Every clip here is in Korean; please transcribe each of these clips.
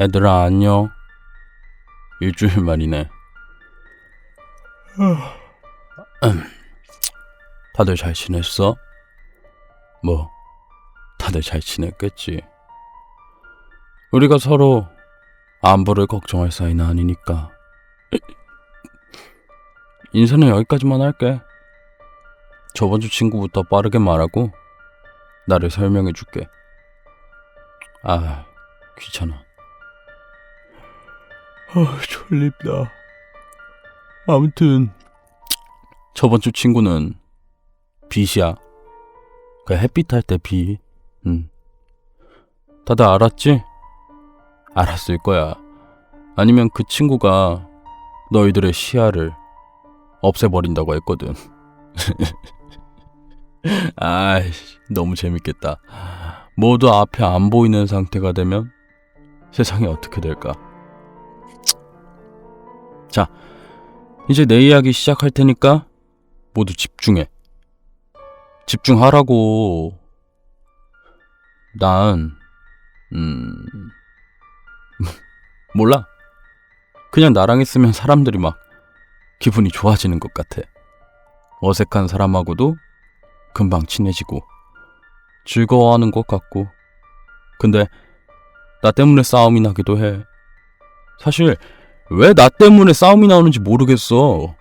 애들아 안녕. 일주일 만이네. 음, 다들 잘 지냈어? 뭐, 다들 잘 지냈겠지. 우리가 서로 안부를 걱정할 사이는 아니니까. 인사는 여기까지만 할게. 저번 주 친구부터 빠르게 말하고 나를 설명해 줄게. 아, 귀찮아. 아, 졸립다. 아무튼 저번 주 친구는 빛이야. 그 햇빛 할때 빛. 응. 다들 알았지? 알았을 거야. 아니면 그 친구가 너희들의 시야를 없애버린다고 했거든. 아이씨, 너무 재밌겠다. 모두 앞에 안 보이는 상태가 되면 세상이 어떻게 될까? 자, 이제 내 이야기 시작할 테니까 모두 집중해. 집중하라고. 난, 음, 몰라. 그냥 나랑 있으면 사람들이 막 기분이 좋아지는 것 같아. 어색한 사람하고도 금방 친해지고 즐거워하는 것 같고. 근데 나 때문에 싸움이 나기도 해. 사실 왜 나 때문에 싸움이 나오는지 모르겠어.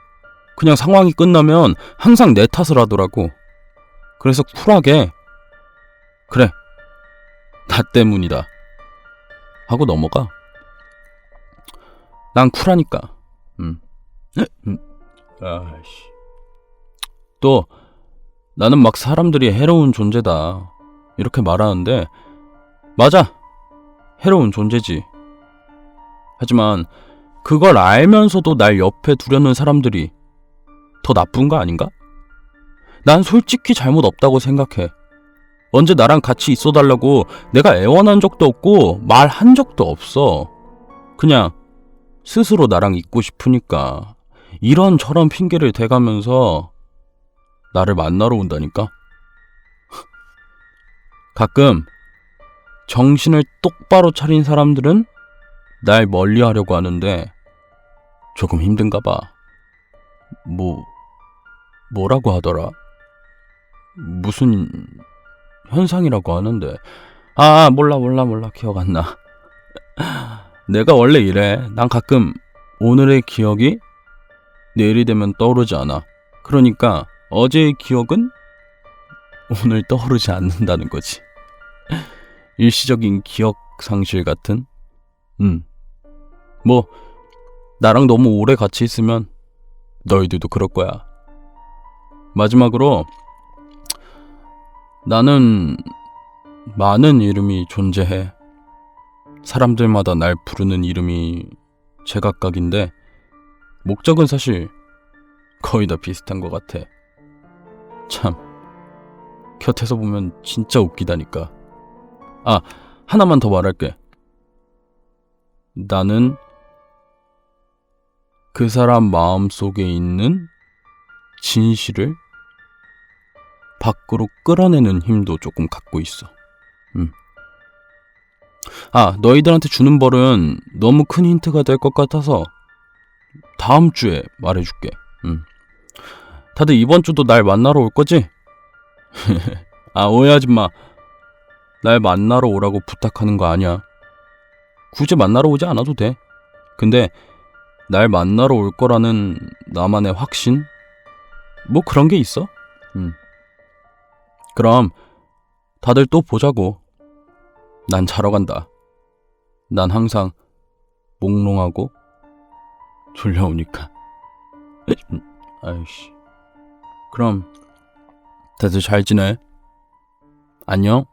그냥 상황이 끝나면 항상 내 탓을 하더라고. 그래서 쿨하게 그래 나 때문이다 하고 넘어가. 난 쿨하니까. 음. 음. 아씨. 또 나는 막 사람들이 해로운 존재다 이렇게 말하는데 맞아 해로운 존재지. 하지만 그걸 알면서도 날 옆에 두려는 사람들이 더 나쁜 거 아닌가? 난 솔직히 잘못 없다고 생각해. 언제 나랑 같이 있어 달라고 내가 애원한 적도 없고 말한 적도 없어. 그냥 스스로 나랑 있고 싶으니까 이런 저런 핑계를 대가면서 나를 만나러 온다니까? 가끔 정신을 똑바로 차린 사람들은 날 멀리 하려고 하는데 조금 힘든가 봐. 뭐, 뭐라고 하더라? 무슨 현상이라고 하는데. 아, 몰라, 몰라, 몰라. 기억 안 나. 내가 원래 이래. 난 가끔 오늘의 기억이 내일이 되면 떠오르지 않아. 그러니까 어제의 기억은 오늘 떠오르지 않는다는 거지. 일시적인 기억 상실 같은? 음. 뭐, 나랑 너무 오래 같이 있으면 너희들도 그럴 거야. 마지막으로, 나는 많은 이름이 존재해. 사람들마다 날 부르는 이름이 제각각인데, 목적은 사실 거의 다 비슷한 것 같아. 참, 곁에서 보면 진짜 웃기다니까. 아, 하나만 더 말할게. 나는 그 사람 마음 속에 있는 진실을 밖으로 끌어내는 힘도 조금 갖고 있어. 음. 아, 너희들한테 주는 벌은 너무 큰 힌트가 될 것 같아서 다음 주에 말해줄게. 음. 다들 이번 주도 날 만나러 올 거지? 아, 오해하지 마. 날 만나러 오라고 부탁하는 거 아니야. 굳이 만나러 오지 않아도 돼. 근데 날 만나러 올 거라는 나만의 확신? 뭐 그런 게 있어? 음. 그럼 다들 또 보자고. 난 자러 간다. 난 항상 몽롱하고 졸려오니까. 아이씨. 그럼 다들 잘 지내? 안녕?